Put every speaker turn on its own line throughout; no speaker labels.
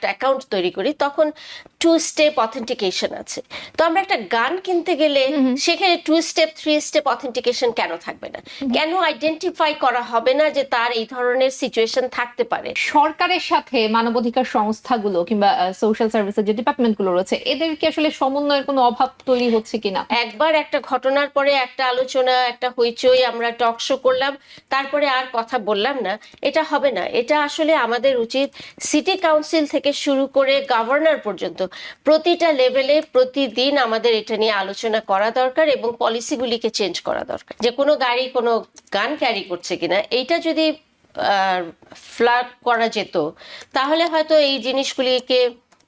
একটা অ্যাকাউন্ট তৈরি করি তখন টু স্টেপ অথেন্টিকেশন আছে। তো আমরা একটা গান কিনতে গেলে সেখানে two step three step authentication কেন থাকবে না? কেন আইডেন্টিফাই করা হবে না যে তার এই ধরনের সিচুয়েশন থাকতে পারে?
সরকারের সাথে মানবাধিকার সংস্থাগুলো কিংবা সোশ্যাল সার্ভিসের যে ডিপার্টমেন্টগুলো রয়েছে এদের কি আসলে সমন্বয়ের কোনো অভাব তৈরি হচ্ছে কিনা?
একবার একটা ঘটনার পরে একটা আলোচনা একটা হইচই আমরা টক শো করলাম তারপরে আর কথা বললাম না। এটা হবে না। এটা আসলে আমাদের উচিত সিটি কাউন্সিল থেকে শুরু করে গভর্নর পর্যন্ত প্রতিটা লেভেলে প্রতিদিন আমাদের এটা নিয়ে আলোচনা করা দরকার এবং পলিসিগুলিকে চেঞ্জ করা দরকার। যে কোনো গাড়ি কোনো গান ক্যারি করছে কিনা, এইটা যদি ফ্লাড করা যেত, তাহলে হয়তো এই জিনিসগুলিকে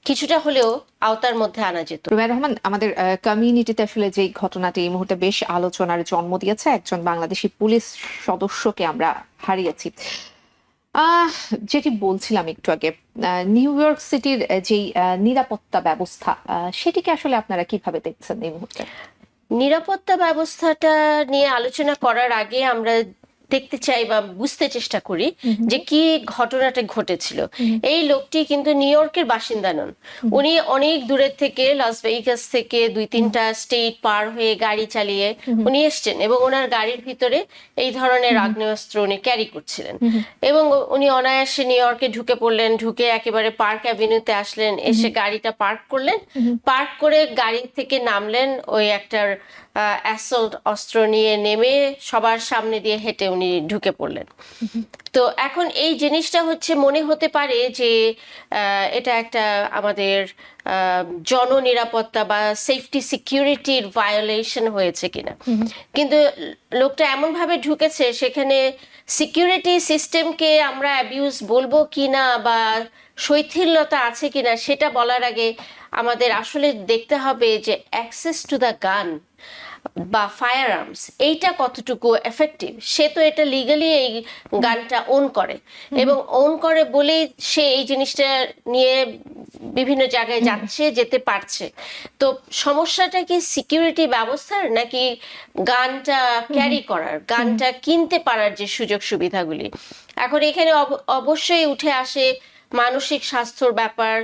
কিছুটা হলেও আওতার মধ্যে আনা যেত।
রুবাই রহমান, আমাদের কমিউনিটিতে আসলে যে ঘটনাটি, এই মুহূর্তে বেশ আলোচনার জন্ম দিয়েছে। একজন বাংলাদেশি পুলিশ সদস্যকে আমরা হারিয়েছি। আহ, যেটি বলছিলাম একটু আগে নিউ ইয়র্ক সিটির যে নিরাপত্তা ব্যবস্থা সেটিকে আসলে আপনারা কীভাবে দেখছেন এই মুহূর্তে?
নিরাপত্তা ব্যবস্থাটা নিয়ে আলোচনা করার আগে আমরা দেখতে চাই বা বুঝতে চেষ্টা করি যে কি ঘটনাটা ঘটেছিল। এই লোকটি কিন্তু নিউ ইয়র্কের বাসিন্দা নন। উনি অনেক দূরের থেকে লস ভেগাস থেকে দুই তিনটা স্টেট পার হয়ে গাড়ি চালিয়ে উনি এসছেন এবং ওনার গাড়ির ভিতরে এই ধরনের আগ্নেয়াস্ত্র উনি ক্যারি করছিলেন। এবং উনি অনায়াসে নিউ ইয়র্কে ঢুকে পড়লেন ঢুকে একেবারে পার্ক অ্যাভিনিউতে আসলেন এসে গাড়িটা পার্ক করলেন। পার্ক করে গাড়ি থেকে নামলেন ওই একটার অ্যাসল্ট অস্ত্র নিয়ে নেমে সবার সামনে দিয়ে হেঁটে উনি ঢুকে পড়লেন। তো এখন এই জিনিসটা হচ্ছে মনে হতে পারে যে এটা একটা আমাদের জননিরাপত্তা বা সেফটি সিকিউরিটির ভায়োলেশন হয়েছে কিনা। কিন্তু লোকটা এমনভাবে ঢুকেছে, সেখানে সিকিউরিটি সিস্টেমকে আমরা অ্যাবিউজ বলব কিনা বা শৈথিল্যতা আছে কিনা, সেটা বলার আগে আমাদের আসলে দেখতে হবে যে অ্যাক্সেস টু দ্য গান বা ফায়ার আর্মস এইটা কতটুকু এফেক্টিভ সে তো এটা লিগালি এই গানটা ওন করে। এবং ওন করে বলেই সে এই জিনিসটা নিয়ে বিভিন্ন জায়গায় যাচ্ছে যেতে পারছে। তো সমস্যাটা কি সিকিউরিটি ব্যবস্থার নাকি গানটা ক্যারি করার গানটা কিনতে পারার যে সুযোগ সুবিধাগুলি? এখন এখানে অব- অবশ্যই উঠে আসে মানসিক স্বাস্থ্যর ব্যাপার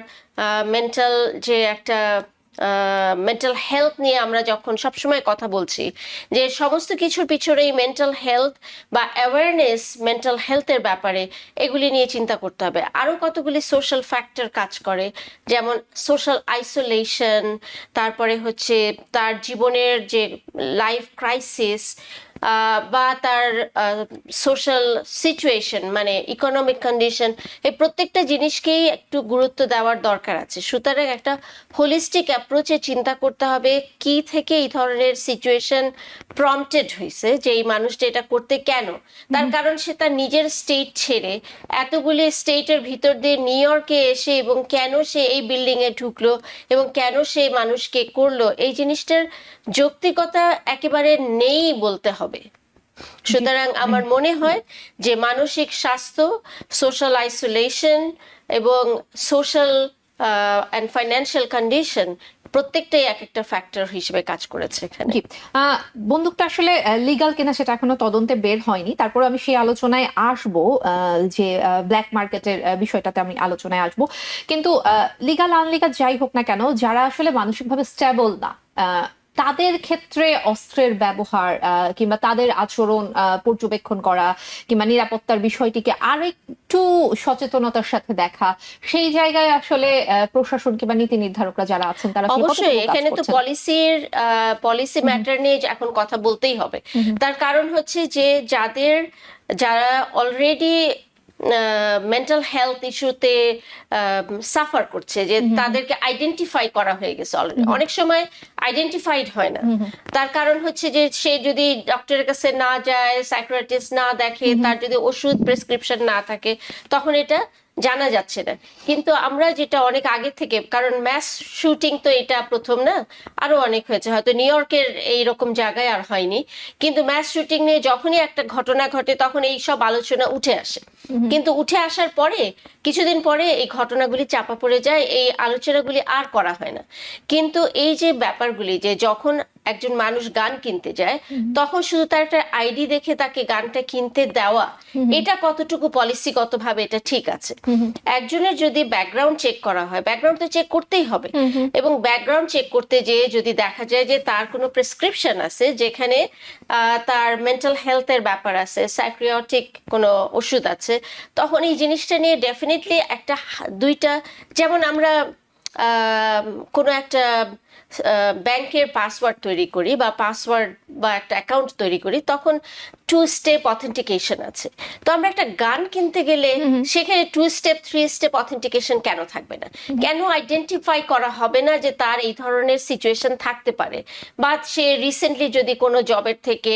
মেন্টাল যে একটা মেন্টাল হেলথ নিয়ে আমরা যখন সবসময় কথা বলছি, যে সমস্ত কিছুর পিছনে এই মেন্টাল হেলথ বা অ্যাওয়ারনেস মেন্টাল হেলথের ব্যাপারে এগুলি নিয়ে চিন্তা করতে হবে। আরও কতগুলি সোশ্যাল ফ্যাক্টর কাজ করে, যেমন সোশ্যাল আইসোলেশন তারপরে হচ্ছে তার জীবনের যে লাইফ ক্রাইসিস বা তার সোশ্যাল সিচুয়েশন মানে ইকোনমিক কন্ডিশন এই প্রত্যেকটা জিনিসকেই একটু গুরুত্ব দেওয়ার দরকার আছে। সুতরাং একটা হোলিস্টিক অ্যাপ্রোচে চিন্তা করতে হবে কি থেকে এই ধরনের সিচুয়েশন প্রম্পটেড হয়েছে যে এই মানুষটা এটা করতে কেন? তার কারণ সে তার নিজের স্টেট ছেড়ে এতগুলি স্টেটের ভিতর দিয়ে নিউ ইয়র্কে এসে এবং কেন সে এই বিল্ডিংয়ে ঢুকলো এবং কেন সে মানুষকে করল এই জিনিসটার যৌক্তিকতা একেবারে নেই বলতে হবে। সুতরাং আমার মনে হয় যে মানসিক স্বাস্থ্য সোশ্যাল আইসোলেশন এবং সোশ্যাল অ্যান্ড ফাইন্যান্সিয়াল কন্ডিশন প্রত্যেকটাই এক একটা ফ্যাক্টর হিসেবে কাজ করেছে এখানে।
বন্দুকটা আসলে লিগাল কিনা সেটা এখনও তদন্তে বের হয়নি। তারপর আমি সেই আলোচনায় আসব যে ব্ল্যাক মার্কেটের বিষয়টাতে আমি আলোচনায় আসব। কিন্তু লিগাল আনলিগাল যাই হোক না কেন যারা আসলে মানসিকভাবে স্টেবল না তাদের ক্ষেত্রে অস্ত্রের ব্যবহার কিংবা তাদের আচরণ পর্যবেক্ষণ করা কিংবা নিরাপত্তার বিষয়টিকে আরেকটু সচেতনতার সাথে দেখা সেই জায়গায় আসলে আহ, প্রশাসন কিংবা নীতি নির্ধারকরা যারা আছেন তারা
অবশ্যই এখানে তো? পলিসির পলিসি ম্যাটার নিয়ে এখন কথা বলতেই হবে। তার কারণ হচ্ছে যে যাদের যারা অলরেডি মেন্টাল হেলথ ইস্যুতে সাফার করছে যে তাদেরকে আইডেন্টিফাই করা হয়ে গেছে অলরেডি অনেক সময় আইডেন্টিফাইড হয় না। তার কারণ হচ্ছে যে সে যদি ডক্টরের কাছে না যায় সাইক্রেটিস্ট না দেখে তার যদি ওষুধ প্রেসক্রিপশন না থাকে তখন এটা জানা যাচ্ছে না। কিন্তু আমরা যেটা অনেক আগে থেকে কারণ ম্যাস শুটিং তো এটা প্রথম না আরও অনেক হয়েছে। হয়তো নিউ ইয়র্কের এইরকম জায়গায় আর হয়নি। কিন্তু ম্যাস শুটিং নিয়ে যখনই একটা ঘটনা ঘটে তখন এই সব আলোচনা উঠে আসে। কিন্তু উঠে আসার পরে কিছুদিন পরে এই ঘটনাগুলি চাপা পড়ে যায় এই আলোচনাগুলি আর করা হয় না। কিন্তু এই যে ব্যাপারগুলি যে যখন একজন মানুষ গান কিনতে যায় তখন শুধু তার একটা আইডি দেখে তাকে গানটা কিনতে দেওয়া এটা কতটুকু পলিসিগতভাবে এটা ঠিক আছে। একজনের যদি ব্যাকগ্রাউন্ড চেক করা হয় ব্যাকগ্রাউন্ড তো চেক করতেই হবে এবং ব্যাকগ্রাউন্ড চেক করতে যেয়ে যদি দেখা যায় যে তার কোনো প্রেসক্রিপশন আছে যেখানে তার মেন্টাল হেলথের ব্যাপার আছে সাইক্রিয়টিক কোনো ওষুধ আছে তখন এই জিনিসটা নিয়ে ডেফিনেটলি একটা দুইটা যেমন আমরা আহ, কোনো একটা ব্যাংকের পাসওয়ার্ড তৈরি করি বা পাসওয়ার্ড বা একটা অ্যাকাউন্ট তৈরি করি তখন টু স্টেপ অথেন্টিকেশন আছে। তো আমরা একটা গান কিনতে গেলে সেখানে two step three step authentication কেন থাকবে না? কেন আইডেন্টিফাই করা হবে না যে তার এই ধরনের সিচুয়েশন থাকতে পারে? বা সে রিসেন্টলি যদি কোনো জবের থেকে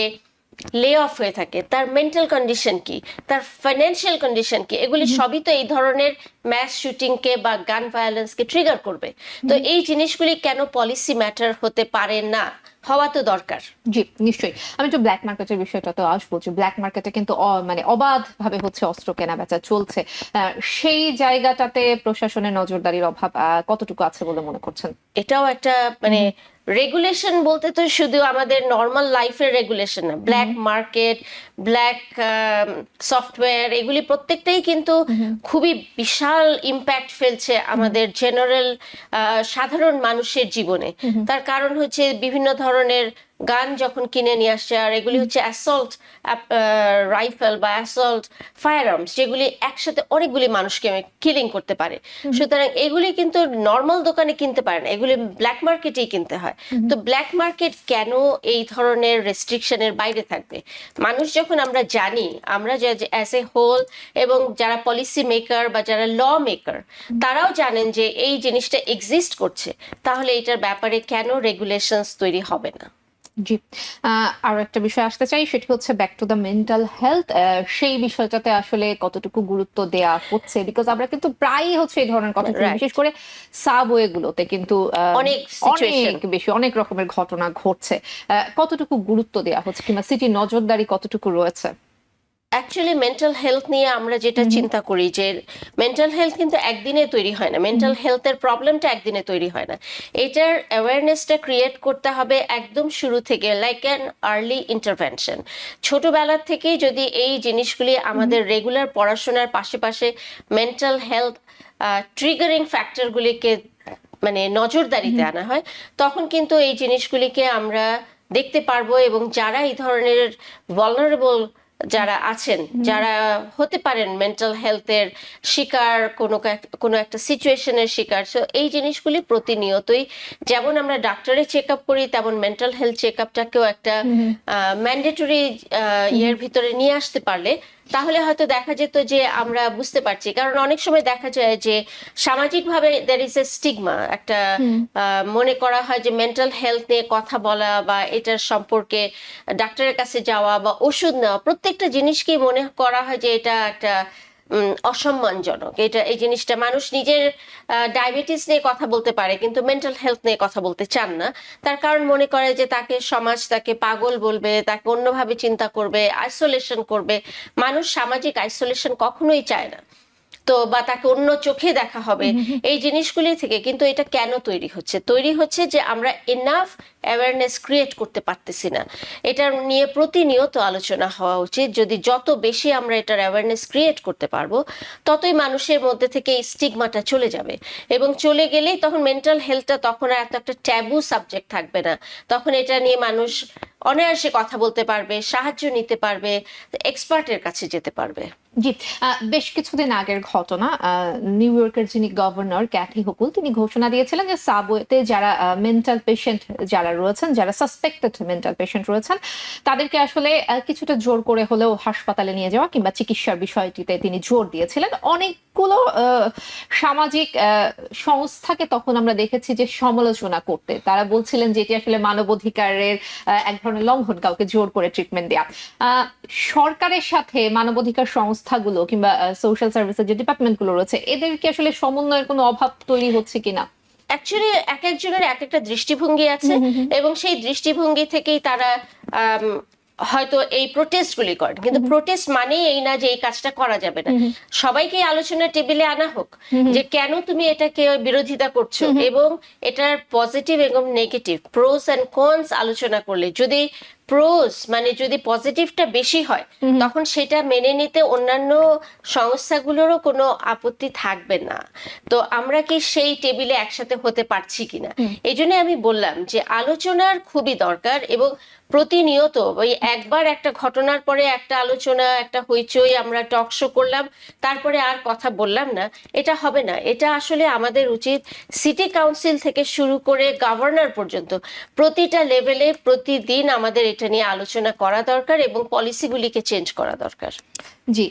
লে অফ হয়ে থাকে তার মেন্টাল কন্ডিশন কি তার ফাইন্যান্সিয়াল কন্ডিশন কি এগুলি সবই তো এই ধরনের ম্যাস শুটিংকে বা গান ভায়োলেন্সকে ট্রিগার করবে। তো এই জিনিসগুলি কেন পলিসি ম্যাটার হতে পারে না হওয়া তো দরকার।
জি নিশ্চয়ই। আমি একটু ব্ল্যাক মার্কেটের বিষয়টা তো আসব যে ব্ল্যাক মার্কেটে কিন্তু মানে অবাধ ভাবে হচ্ছে অস্ত্র কেনা বেচা চলছে সেই জায়গাটাতে প্রশাসনের নজরদারির অভাব আহ, কতটুকু আছে বলে মনে করছেন?
এটাও একটা মানে রেগুলেশন বলতে তো শুধু আমাদের নর্মাল লাইফের রেগুলেশন না। ব্ল্যাক মার্কেট ব্ল্যাক সফটওয়্যার এগুলি প্রত্যেকটাই কিন্তু খুবই বিশাল ইম্প্যাক্ট ফেলছে আমাদের জেনারেল সাধারণ মানুষের জীবনে। তার কারণ হচ্ছে বিভিন্ন ধরনের গান যখন কিনে নিয়ে আসছে আর এগুলি হচ্ছে অ্যাসল্ট রাইফেল বা অ্যাসল্ট ফায়ার আর্মস যেগুলি একসাথে অনেকগুলি মানুষকে কিলিং করতে পারে। সুতরাং এগুলি কিন্তু নর্মাল দোকানে কিনতে পারে না এগুলি ব্ল্যাক মার্কেটেই কিনতে হয়। তো ব্ল্যাক মার্কেট কেন এই ধরনের রেস্ট্রিকশনের বাইরে থাকবে? মানুষ যখন আমরা জানি আমরা অ্যাজ এ হোল এবং যারা পলিসি মেকার বা যারা ল মেকার তারাও জানেন যে এই জিনিসটা এক্সিস্ট করছে তাহলে এটার ব্যাপারে কেন রেগুলেশনস তৈরি হবে না?
জি আরও একটা বিষয় আসতে চাই সেটি হচ্ছে back to the mental health সেই বিষয়টাতে আসলে কতটুকু গুরুত্ব দেয়া হচ্ছে? বিকজ আমরা কিন্তু প্রায়ই হচ্ছে এই ধরনের কথা বিশেষ করে সাবওয়ে গুলোতে কিন্তু
অনেক
অনেক বেশি অনেক রকমের ঘটনা ঘটছে। কতটুকু গুরুত্ব দেওয়া হচ্ছে? কিংবা সিটি নজরদারি কতটুকু রয়েছে?
অ্যাকচুয়ালি মেন্টাল হেলথ নিয়ে আমরা যেটা চিন্তা করি যে মেন্টাল হেলথ কিন্তু একদিনে তৈরি হয় না। মেন্টাল হেলথের প্রবলেমটা একদিনে তৈরি হয় না। এটার অ্যাওয়ারনেসটা ক্রিয়েট করতে হবে একদম শুরু থেকে লাইক অ্যান আর্লি ইন্টারভেনশন ছোটোবেলার থেকেই যদি এই জিনিসগুলি আমাদের রেগুলার পড়াশোনার পাশে পাশে মেন্টাল হেলথ ট্রিগারিং ফ্যাক্টরগুলিকে মানে নজরদারিতে আনা হয় তখন কিন্তু এই জিনিসগুলিকে আমরা দেখতে পারব এবং যারা এই ধরনের ভলনারেবল যারা আছেন যারা হতে পারেন মেন্টাল হেলথের শিকার কোনো কোনো একটা সিচুয়েশনের শিকার। সো এই জিনিসগুলি প্রতিনিয়তই যেমন আমরা ডাক্তারের চেক আপ করি তেমন মেন্টাল হেলথ চেক আপটাকেও একটা ম্যান্ডেটরি ইয়ের ভিতরে নিয়ে আসতে পারলে তাহলে হয়তো দেখা যেত যে আমরা বুঝতে পারছি। কারণ অনেক সময় দেখা যায় যে সামাজিকভাবে দ্যার ইজ এ স্টিগমা একটা আহ, মনে করা হয় যে মেন্টাল হেলথ নিয়ে কথা বলা বা এটার সম্পর্কে ডাক্তারের কাছে যাওয়া বা ওষুধ নেওয়া প্রত্যেকটা জিনিসকেই মনে করা হয় যে এটা একটা অসম্মানজনক। এটা, এই জিনিসটা মানুষ নিজের ডায়াবেটিস নিয়ে কথা বলতে পারে, কিন্তু মেন্টাল হেলথ নিয়ে কথা বলতে চান না। তার কারণ মনে করে যে তাকে সমাজ তাকে পাগল বলবে, তাকে অন্যভাবে চিন্তা করবে আইসোলেশন করবে। মানুষ সামাজিক আইসোলেশন কখনোই চায় না। তো বা তাকে অন্য চোখে দেখা হবে এই জিনিসগুলি থেকে কিন্তু এটা কেন তৈরি হচ্ছে? তৈরি হচ্ছে যে আমরা এনাফ অ্যাওয়ারনেস ক্রিয়েট করতে পারতেছি না। এটা নিয়ে প্রতিনিয়ত আলোচনা হওয়া উচিত। যদি যত বেশি আমরা এটার অ্যাওয়ারনেস ক্রিয়েট করতে পারব ততই মানুষের মধ্যে থেকে এই স্টিগমাটা চলে যাবে। এবং চলে গেলেই তখন মেন্টাল হেলথটা তখন আর এত একটা ট্যাবু সাবজেক্ট থাকবে না। তখন এটা নিয়ে মানুষ অনায়াসে কথা বলতে পারবে সাহায্য নিতে পারবে এক্সপার্টের কাছে যেতে পারবে।
জি বেশ কিছুদিন আগের ঘটনা নিউ ইয়র্কের যিনি গভর্নর ক্যাথি তিনি ঘোষণা দিয়েছিলেন যে সাবওয়েতে যারা মেন্টাল পেশেন্ট যারা রয়েছেন যারা সাসপেক্টেড মেন্টাল পেশেন্ট রয়েছেন তাদেরকে আসলে কিছুটা জোর করে হলেও হাসপাতালে নিয়ে যাওয়া কিংবা চিকিৎসার বিষয়টিতে তিনি জোর দিয়েছিলেন। অনেকগুলো সামাজিক সংস্থাকে তখন আমরা দেখেছি যে সমালোচনা করতে। তারা বলছিলেন যে এটি আসলে মানবাধিকারের এক ধরনের লঙ্ঘন কাউকে জোর করে ট্রিটমেন্ট আহ, সরকারের সাথে মানবাধিকার সংস্থাগুলো কিংবা সোশ্যাল সার্ভিসের যে ডিপার্টমেন্টগুলো রয়েছে এদের কি আসলে সমন্বয়ের কোনো অভাব তৈরি হচ্ছে কিনা?
অ্যাকচুয়ালি এক একজনের এক একটা দৃষ্টিভঙ্গি আছে এবং সেই দৃষ্টিভঙ্গি থেকেই তারা হয়তো এই প্রোটেস্ট গুলি করেন। কিন্তু প্রোটেস্ট মানেই এই না যে এই কাজটা করা যাবে না। সবাইকে আলোচনা টেবিলে আনা হোক যে কেন তুমি এটাকে বিরোধিতা করছ এবং এটার পজিটিভ এবং নেগেটিভ প্রোস অ্যান্ড কনস আলোচনা করলে। যদি প্রোস মানে যদি পজিটিভটা বেশি হয় তখন সেটা মেনে নিতে অন্যান্য সংস্থাগুলোরও কোনো আপত্তি থাকবে না। তো আমরা কি সেই টেবিলে একসাথে হতে পারছি কিনা? এই জন্য আমি বললাম যে আলোচনার খুবই দরকার এবং প্রতিনিয়ত ওই একবার একটা ঘটনার পরে একটা আলোচনা একটা হইচই আমরা টক শো করলাম তারপরে আর কথা বললাম না এটা হবে না। এটা আসলে আমাদের উচিত সিটি কাউন্সিল থেকে শুরু করে গভর্নর পর্যন্ত প্রতিটা লেভেলে প্রতিদিন আমাদের এটা নিয়ে আলোচনা করা দরকার এবং পলিসিগুলিকে চেঞ্জ করা দরকার।
জি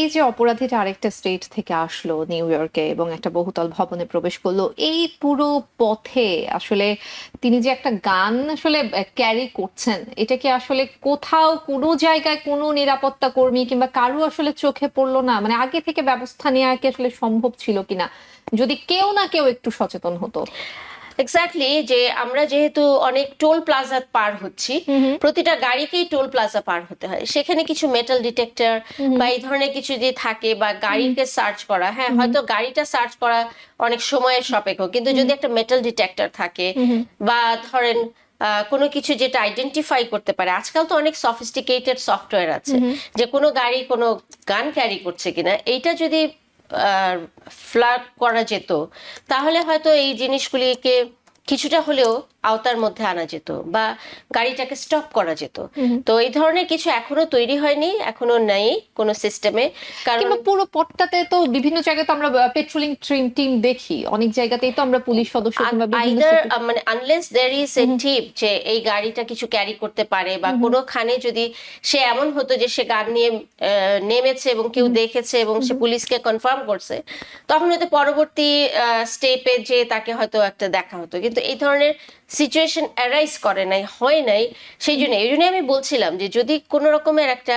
এই যে অপরাধীটা আরেকটা স্টেট থেকে আসলো নিউ ইয়র্কে এবং একটা বহুতল ভবনে প্রবেশ করল, এই পুরো পথে আসলে তিনি যে একটা গান আসলে ক্যারি করছেন, এটা কি আসলে কোথাও কোনো জায়গায় কোনো নিরাপত্তা কর্মী কিংবা কারও আসলে চোখে পড়ল না? মানে আগে থেকে ব্যবস্থা নেওয়া কি আসলে সম্ভব ছিল কিনা? যদি কেউ না কেউ একটু সচেতন হতো।
এক্স্যাক্টলি যে আমরা যেহেতু অনেক টোল প্লাজা পার হচ্ছি প্রতিটা গাড়িকেই টোল প্লাজা পার হতে হয়। সেখানে কিছু মেটাল ডিটেক্টর বা এই ধরনের কিছু যদি থাকে বা গাড়িকে সার্চ করা হ্যাঁ হয়তো গাড়িটা সার্চ করা অনেক সময়ের সাপেক্ষ কিন্তু যদি একটা মেটাল ডিটেক্টর থাকে বা ধরেন কোনো কিছু যেটা আইডেন্টিফাই করতে পারে আজকাল তো অনেক সফিস্টিকেটেড সফটওয়্যার আছে যে কোনো গাড়ি কোনো গান ক্যারি করছে কিনা এইটা যদি ফ্লাগ করা যেত তাহলে হয়তো এই জিনিসগুলিকে কিছুটা হলেও আওতার মধ্যে আনা যেত বা গাড়িটাকে স্টপ করা যেত। তো এই ধরনের কিছু এখনও তৈরি হয়নি এখনও নেই কোনো সিস্টেমে কারণ
পুরো পথটাতে তো বিভিন্ন জায়গায় তো আমরা পেট্রোলিং টিম টিম দেখি। অনেক জায়গাতেই তো আমরা পুলিশ সদস্য
আইদার মানে আনলেস দের ইজ এ টিপ যে এই গাড়িটা কিছু ক্যারি করতে পারে বা কোনোখানে যদি সে এমন হতো যে সে গান নিয়ে নেমেছে এবং কেউ দেখেছে এবং সে পুলিশকে কনফার্ম করছে তখন হয়তো পরবর্তী স্টেপে যে তাকে হয়তো একটা দেখা হতো। কিন্তু এই ধরনের সিচুয়েশন অ্যারাইজ করে নাই হয় নাই সেই জন্য এই জন্য আমি বলছিলাম যে যদি কোনো রকমের একটা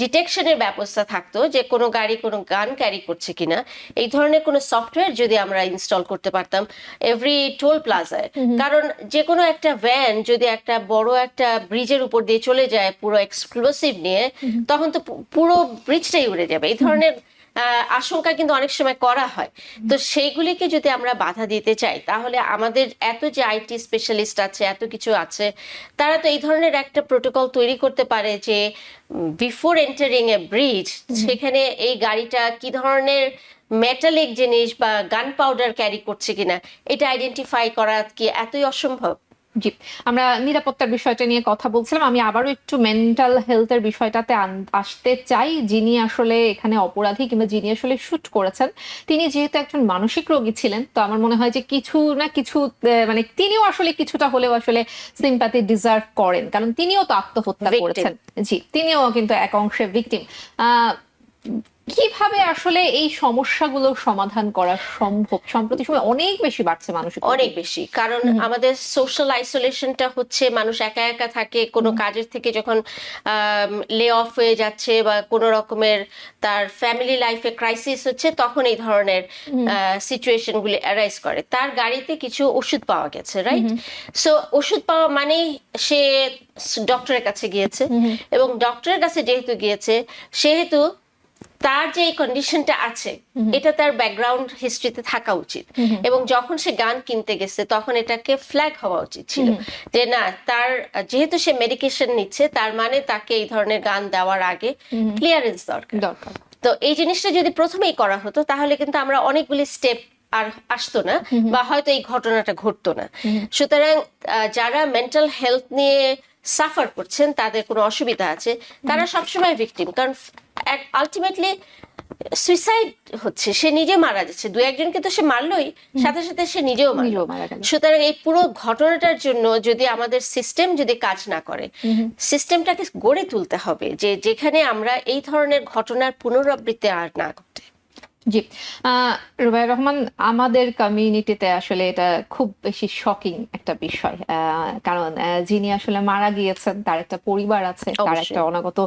ডিটেকশনের ব্যবস্থা থাকতো যে কোনো গাড়ি কোনো গান ক্যারি করছে কিনা এই ধরনের কোনো সফটওয়্যার যদি আমরা ইনস্টল করতে পারতাম এভরি টোল প্লাজায় কারণ যে কোনো একটা ভ্যান যদি একটা বড় একটা ব্রিজের উপর দিয়ে চলে যায় পুরো এক্সক্লুসিভ নিয়ে তখন তো পুরো ব্রিজটাই উড়ে যাবে। এই ধরনের আশঙ্কা কিন্তু অনেক সময় করা হয়। তো সেইগুলিকে যদি আমরা বাধা দিতে চাই তাহলে আমাদের এত যে আইটি স্পেশালিস্ট আছে এত কিছু আছে তারা তো এই ধরনের একটা প্রোটোকল তৈরি করতে পারে যে বিফোর এন্টারিং এ ব্রিজ সেখানে এই গাড়িটা কি ধরনের মেটালিক জিনিস বা গান পাউডার ক্যারি করছে কিনা এটা আইডেন্টিফাই করা কি এতই অসম্ভব?
জি আমরা নিরাপত্তার বিষয়টা নিয়ে কথা বলছিলাম। আমি আবারও একটু মেন্টাল হেলথের বিষয়টাতে আসতে চাই। যিনি আসলে এখানে অপরাধী কিংবা যিনি আসলে শুট করেছেন তিনি যেহেতু একজন মানসিক রোগী ছিলেন তো আমার মনে হয় যে কিছু না কিছু আহ, মানে তিনিও আসলে কিছুটা হলেও আসলে সিম্পাথি ডিজার্ভ করেন। কারণ তিনিও তো আত্মহত্যা করেছেন। জি তিনিও কিন্তু এক অংশে ভিকটিম কীভাবে আসলে এই সমস্যাগুলো সমাধান করা সম্ভব? সম্প্রতি সময় অনেক বেশি বাড়ছে মানুষ
অনেক বেশি। কারণ আমাদের সোশ্যাল আইসোলেশনটা হচ্ছে মানুষ একা একা থাকে কোনো কাজের থেকে যখন লে অফ হয়ে যাচ্ছে বা কোনো রকমের তার ফ্যামিলি লাইফে ক্রাইসিস হচ্ছে তখন এই ধরনের সিচুয়েশন গুলি অ্যারাইজ করে। তার গাড়িতে কিছু ওষুধ পাওয়া গেছে রাইট সো ওষুধ পাওয়া মানেই সে ডক্টরের কাছে গিয়েছে এবং ডক্টরের কাছে যেহেতু গিয়েছে সেহেতু তার যে এই কন্ডিশনটা আছে এটা তার ব্যাকগ্রাউন্ড হিস্ট্রিতে থাকা উচিত। এবং যখন সে গান কিনতে গেছে তখন এটাকে ফ্ল্যাগ হওয়া উচিত ছিল। যে না তার যেহেতু সে মেডিকেশন নিচ্ছে তার মানে তাকে এই ধরনের গান দেওয়ার আগে ক্লিয়ারেন্স দরকার।
দরকার।
তো এই জিনিসটা যদি প্রথমেই করা হতো তাহলে কিন্তু আমরা অনেকগুলি স্টেপ আর আসতো না বা হয়তো এই ঘটনাটা ঘটতো না। সুতরাং যারা মেন্টাল হেলথ নিয়ে সাফার করছেন তাদের কোনো অসুবিধা আছে। তারা সবসময় ভিকটিম কারণ আলটিমেটলি সুইসাইড হচ্ছে সে নিজে মারা যাচ্ছে। দু একজনকে তো সে মারলোই সাথে সাথে সে নিজেও মারলো সুতরাং এই পুরো ঘটনাটার জন্য যদি আমাদের সিস্টেম যদি কাজ না করে সিস্টেমটাকে গড়ে তুলতে হবে যে যেখানে আমরা এই ধরনের ঘটনার পুনরাবৃত্তি আর না ঘটে।
জি। আহ, রুবাইয়া রহমান আমাদের কমিউনিটিতে আসলে এটা খুব বেশি শকিং একটা বিষয়। কারণ যিনি আসলে মারা গিয়েছেন তার একটা পরিবার আছে তার একটা অনাগত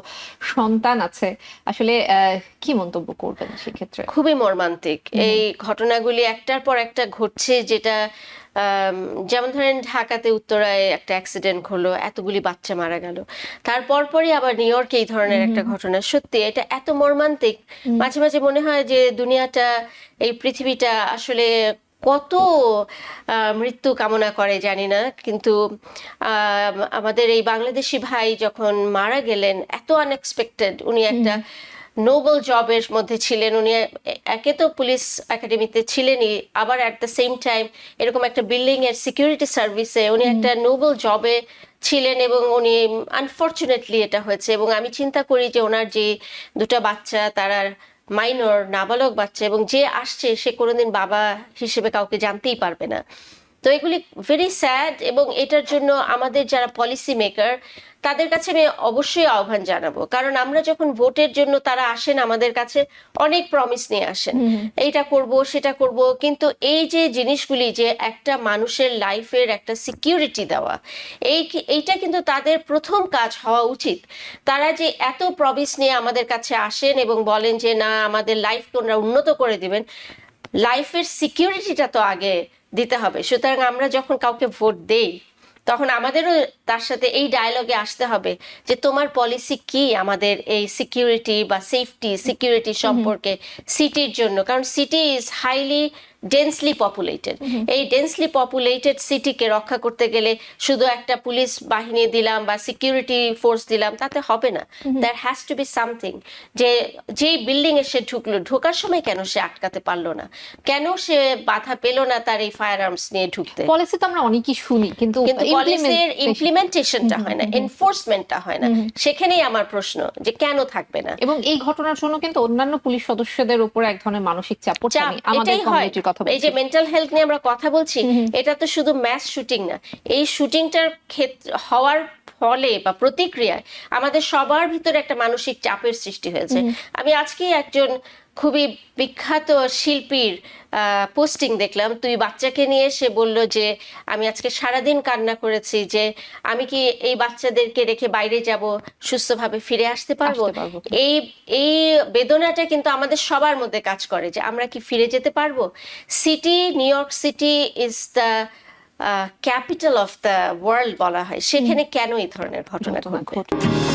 সন্তান আছে আসলে আহ, কি মন্তব্য করবেন সেক্ষেত্রে?
খুবই মর্মান্তিক। এই ঘটনাগুলি একটার পর একটা ঘটছে যেটা যেমন ধরেন ঢাকাতে উত্তরায় একটা অ্যাক্সিডেন্ট হলো এতগুলি বাচ্চা মারা গেল। তারপর পরই আবার নিউ ইয়র্কে এই ধরনের একটা ঘটনা। সত্যি এটা এত মর্মান্তিক। মাঝে মাঝে মনে হয় যে দুনিয়াটা এই পৃথিবীটা আসলে কত মৃত্যু কামনা করে জানি না। কিন্তু আমাদের এই বাংলাদেশি ভাই যখন মারা গেলেন এত আনএক্সপেক্টেড উনি একটা নোবেল জবের মধ্যে ছিলেন উনি। একে তো পুলিশ একাডেমিতে ছিলেনই। আবার অ্যাট দ্য সেম টাইম এরকম একটা বিল্ডিং এর সিকিউরিটি সার্ভিসে উনি একটা নোবেল জবে ছিলেন এবং উনি আনফর্চুনেটলি এটা হয়েছে। এবং আমি চিন্তা করি যে ওনার যে দুটো বাচ্চা তারা মাইনর নাবালক বাচ্চা এবং যে আসছে সে কোনোদিন বাবা হিসেবে কাউকে জানতেই পারবে না। তো এগুলি ভেরি স্যাড এবং এটার জন্য আমাদের যারা পলিসি মেকার তাদের কাছে আমি অবশ্যই আহ্বান জানাব। কারণ আমরা যখন ভোটের জন্য তারা আসেন আমাদের কাছে অনেক প্রমিস নিয়ে আসেন। এইটা করব সেটা করব কিন্তু এই যে জিনিসগুলি যে একটা মানুষের লাইফের একটা সিকিউরিটি দেওয়া এই এইটা কিন্তু তাদের প্রথম কাজ হওয়া উচিত। তারা যে এত প্রমিস নিয়ে আমাদের কাছে আসেন এবং বলেন যে না আমাদের লাইফকে ওনারা উন্নত করে দিবেন। লাইফের সিকিউরিটিটা তো আগে দিতে হবে। সুতরাং আমরা যখন কাউকে ভোট দেই তখন আমাদেরও তার সাথে এই ডায়লগে আসতে হবে যে তোমার পলিসি কি আমাদের এই সিকিউরিটি বা সেফটি সিকিউরিটি সম্পর্কে সিটির জন্য? কারণ city is highly densely populated এই ডেন্সলি পপুলেটেড সিটিকে রক্ষা করতে গেলে শুধু একটা পুলিশ বাহিনী দিলাম বা সিকিউরিটি ফোর্স দিলাম তাতে হবে না। There has to be something যে যেই বিল্ডিং এ সে ঢুকলো ঢোকার সময় কেন সে আটকাতে পারল না? কেন সে বাধা পেল না তার এই ফায়ার আর্মস নিয়ে ঢুকতে?
পলিসি তো আমরা অনেকই শুনি কিন্তু
পলিসির ইমপ্লিমেন্টেশনটা হয় না এনফোর্সমেন্টটা হয় না। সেখানেই আমার প্রশ্ন যে কেন থাকবে না?
এবং এই ঘটনার জন্য কিন্তু অন্যান্য পুলিশ সদস্যদের উপর এক ধরনের মানসিক চাপ পড়ছে। আমাদের কমিউনিটির কথা
এই যে মেন্টাল হেলথ নিয়ে আমরা কথা বলছি এটা তো শুধু ম্যাস শুটিং না। এই শুটিংটার ক্ষেত্রে হওয়ার ফলে বা প্রতিক্রিয়ায় আমাদের সবার ভিতরে একটা মানসিক চাপের সৃষ্টি হয়েছে। আমি আজকে একজন খুবই বিখ্যাত শিল্পীর পোস্টিং দেখলাম। তুই বাচ্চাকে নিয়ে সে বলল যে আমি আজকে সারাদিন কান্না করেছি যে আমি কি এই বাচ্চাদেরকে রেখে বাইরে যাব সুস্থভাবে ফিরে আসতে পারব। এই এই বেদনাটা কিন্তু আমাদের সবার মধ্যে কাজ করে যে আমরা কি ফিরে যেতে পারব? City New York city is the capital of the world বলা হয়। সেখানে কেন এই ধরনের ঘটনা
ঘটবে।